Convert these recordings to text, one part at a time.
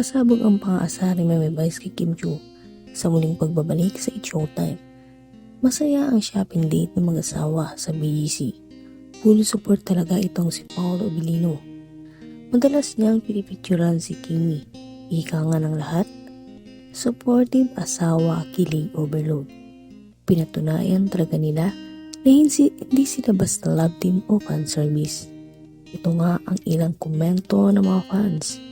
Pasabog ang pang-aasar ni Meme Vice kay Kim Chu sa muling pagbabalik sa It Showtime. Masaya ang shopping date ng mag-asawa sa BGC. Full support talaga itong si Paolo Abilino. Madalas niyang pinipicturan si Kimi. Ika nga ng lahat. Supportive asawa, kilig overload. Pinatunayan talaga nila na hindi sila basta love team o fan service. Ito nga ang ilang komento ng mga fans.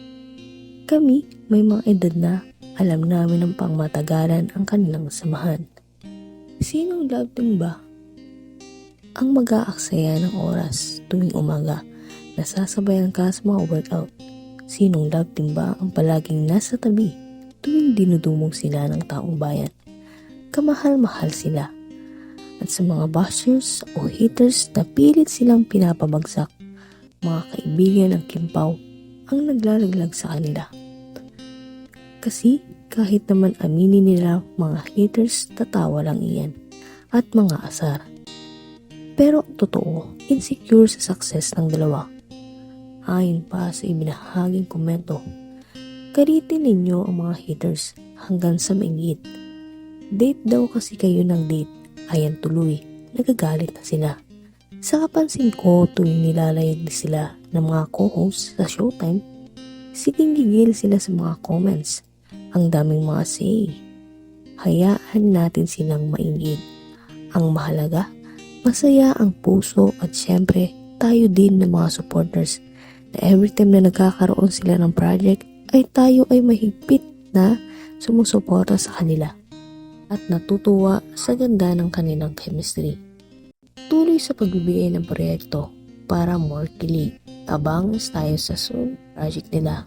Kami, may mga edad na, alam namin ng pangmatagalan ang kanilang samahan. Sinong love team ba? Ang mag-aaksaya ng oras tuwing umaga, nasasabayan ka sa mga workout. Sinong love team ba ang palaging nasa tabi tuwing dinudumog sila ng taong bayan? Kamahal-mahal sila. At sa mga bashers o haters na pilit silang pinapabagsak, mga kaibigan ng Kimpaw ang naglalaglag sa kanila. Kasi kahit naman aminin nila mga haters, tatawa lang iyan at mga asar. Pero totoo, insecure sa success ng dalawa. Ayon pa sa ibinahaging komento, karitin ninyo ang mga haters hanggang sa maingit. Date daw kasi kayo ng date, ayan tuloy, nagagalit na sila. Sa kapansin ko tuwing nilalayag sila ng mga co-hosts sa Showtime, siging sila sa mga comments. Ang daming mga say. Hayaan natin silang maingid. Ang mahalaga, masaya ang puso at syempre tayo din ng mga supporters na every time na nagkakaroon sila ng project ay tayo ay mahigpit na sumusuporta sa kanila at natutuwa sa ganda ng kanilang chemistry. Tuloy sa pagbibigay ng proyekto para more kilig. Abang tayo sa soon project nila.